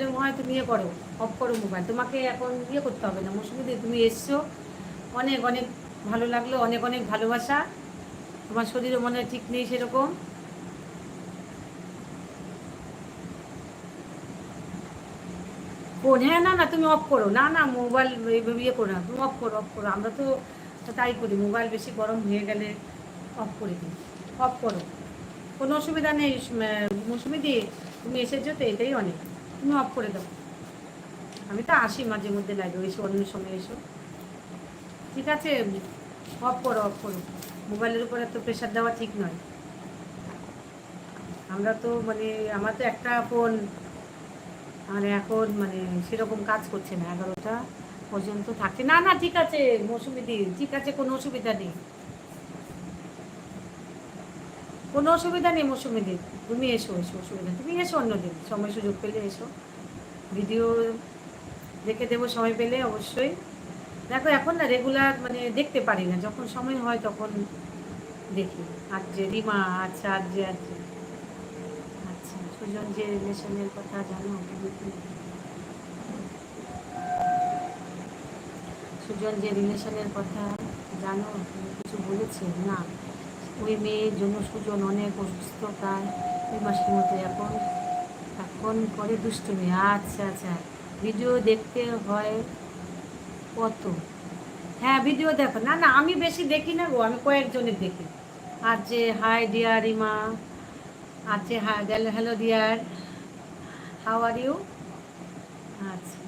Problem হয়, তুমি ইয়ে করো অফ করো মোবাইল তোমাকে এখন ইয়ে করতে হবে না। মৌসুমিদি তুমি এসছো। অনেক অনেক ভালো লাগল, অনেক অনেক ভালোবাসা। তোমার শরীরও মনে ঠিক নেই সেরকম। ফোন হ্যাঁ না না, তুমি অফ করো। না না মোবাইল ইয়ে করো না। তুমি অফ করো অফ করো। আমরা তো তাই করি মোবাইল বেশি গরম হয়ে গেলে অফ করে দিই। অফ করো। কোনো অসুবিধা নেই মৌসুমি দি, তুমি এসেছ তো, এটাই অনেক। তুমি অফ করে দাও। আমি তো আসি মাঝে মধ্যে লাগে এসো অন্য সময় এসো। ঠিক আছে? অফ করো অফ করো। মোবাইলের উপর এত প্রেশার দেওয়া ঠিক নয়। আমরা তো মানে আমার তো একটা ফোন আর এখন মানে সেরকম কাজ করছে না। এগারোটা পর্যন্ত থাকছে না না, ঠিক আছে, মৌসুমি দি, ঠিক আছে, কোনো অসুবিধা নেই। কোনো অসুবিধা নেই, মৌসুমি দি তুমি এসো এসো, অসুবিধা তুমি এসো অন্যদিন সময় সুযোগ পেলে এসো। ভিডিও দেখে দেবো, সময় পেলে অবশ্যই। দেখো, এখন না রেগুলার মানে দেখতে পারি না। যখন সময় হয় তখন দেখি। আর যে রিমা আচ্ছা আর যে আছে আচ্ছা সুজন যে রিলেশনের কথা জানো? সুজন যে রিলেশনের কথা জানো? কিছু বলেছে? না। ওই মেয়ের জন্য সুজন অনেক অসুস্থ ওই মাসের মতো এখন। এখন করে দুষ্টুমি আচ্ছা আচ্ছা। ভিডিও দেখতে হয় কত? হ্যাঁ ভিডিও দেখো। না না, আমি বেশি দেখি না গো, আমি কয়েকজনের দেখি। আর যে হাই ডিয়ার রিমা আর যে hello dear how are you আচ্ছা।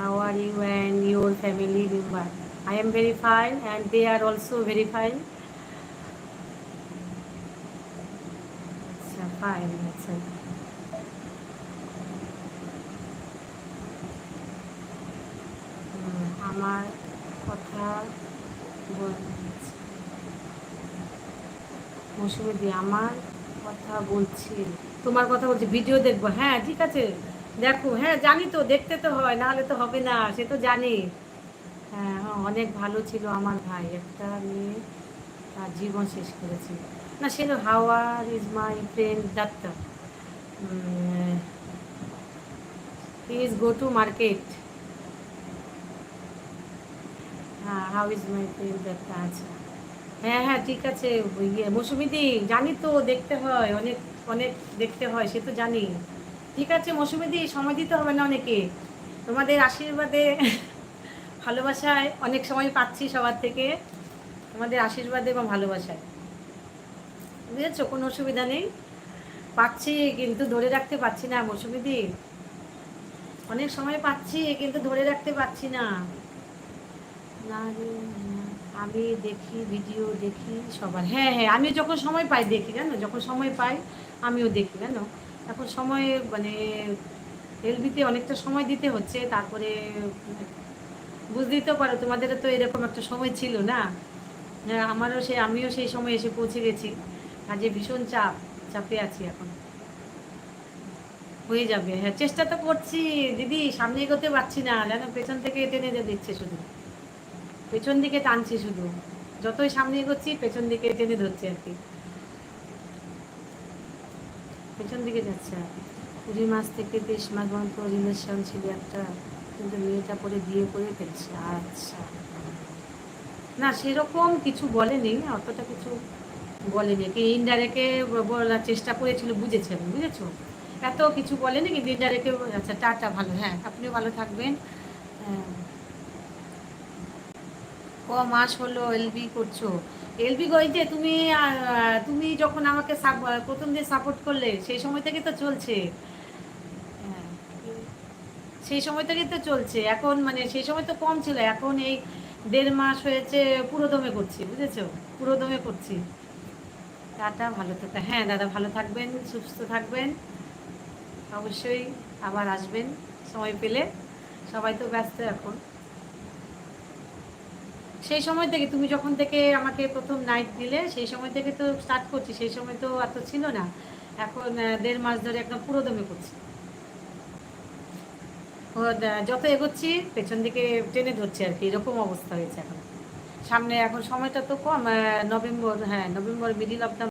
How are you and your family member? I am very fine and they are also very fine. আচ্ছা ফাইন আচ্ছা হুম, আমার কথা মৌসুমি আমার কথা বলছি তোমার কথা বলছি ভিডিও দেখব হ্যাঁ ঠিক আছে দেখো হ্যাঁ জানি তো, দেখতে তো হয়, নাহলে তো হবে না, সে তো জানি। হ্যাঁ হ্যাঁ অনেক ভালো ছিল আমার ভাই, একটা মেয়ে তার জীবন শেষ করেছে। না, সে হাওয়ার is my friend doctor is go to market হ্যাঁ how is my friend doctor আচ্ছা হ্যাঁ হ্যাঁ ঠিক আছে ইয়ে মৌসুমিদি জানি তো, দেখতে হয়, অনেক অনেক দেখতে হয়, সে তো জানি। ঠিক আছে মৌসুমিদি সময় দিতে হবে না অনেকে। তোমাদের আশীর্বাদে, ভালোবাসায়, অনেক সময় পাচ্ছি সবার থেকে। তোমাদের আশীর্বাদে এবং ভালোবাসায়। বুঝেছ? কোনো অসুবিধা নেই। পাচ্ছি, কিন্তু ধরে রাখতে পারছি না মৌসুমিদি অনেক সময় পাচ্ছি, কিন্তু ধরে রাখতে পারছি না। আমি দেখি, ভিডিও দেখি সবার। হ্যাঁ হ্যাঁ আমি যখন সময় পাই, দেখি, জানো? যখন সময় পাই, আমিও দেখি, জানো? এখন সময় মানে এলবিতে অনেকটা সময় দিতে হচ্ছে, তারপরে বুঝতেই তো পারো, তোমাদেরও তো এরকম একটা সময় ছিল না? আমারও সে, আমিও সেই সময় এসে পৌঁছে গেছি। কাজে ভীষণ চাপ, চাপে আছি এখন। হয়ে যাবে হ্যাঁ চেষ্টা তো করছি, দিদি, সামনে এগোতে পারছি না, যেন পেছন থেকে টেনে যে দিচ্ছে শুধু। পেছন দিকে টানছি শুধু। যতই সামনে এগোচ্ছি, পেছন দিকে টেনে ধরছে আর কি। পেছন দিকে যাচ্ছে কুড়ি মাস থেকে তেইশ মাস পর্যন্ত রিলেশন ছিল একটা, কিন্তু মেয়েটা পরে বিয়ে করে ফেলছে। আচ্ছা। না, সেরকম কিছু বলেনি, অতটা কিছু বলেনি। কি ইন্ডাইরেক্টে বলার চেষ্টা করেছিল, বুঝেছেন, বুঝেছ? এত কিছু বলেনি, কিন্তু ইন্ডাইরেক্টে আচ্ছা টাটা, ভালো হ্যাঁ আপনিও ভালো থাকবেন। হ্যাঁ। ক মাস হলো এলবি করছ। এলবি যে তুমি তুমি যখন আমাকে প্রথম দিয়ে সাপোর্ট করলে, সেই সময় থেকে তো চলছে। হ্যাঁ। সেই সময় থেকে তো চলছে। এখন মানে সেই সময় তো কম ছিল। এখন এই দেড় মাস হয়েছে পুরো দমে করছি, বুঝেছ? পুরো দমে করছি। টাটা, ভালো থাকা হ্যাঁ দাদা, ভালো থাকবেন, সুস্থ থাকবেন। অবশ্যই আবার আসবেন সময় পেলে। সবাই তো ব্যস্ত এখন। সেই সময় থেকে, তুমি যখন থেকে আমাকে প্রথম নাইট দিলে, সেই সময় থেকে তো স্টার্ট করছি, সেই সময় তো এত ছিল না। এখন দেড় মাস ধরে একদম পুরো দমে করছি যত এগোচ্ছি, পেছন দিকে টেনে ধরছি আর কি, এরকম অবস্থা হয়েছে এখন। সামনে এখন সময়টা তো কম নভেম্বর হ্যাঁ নভেম্বর মিডিল অফ দ্য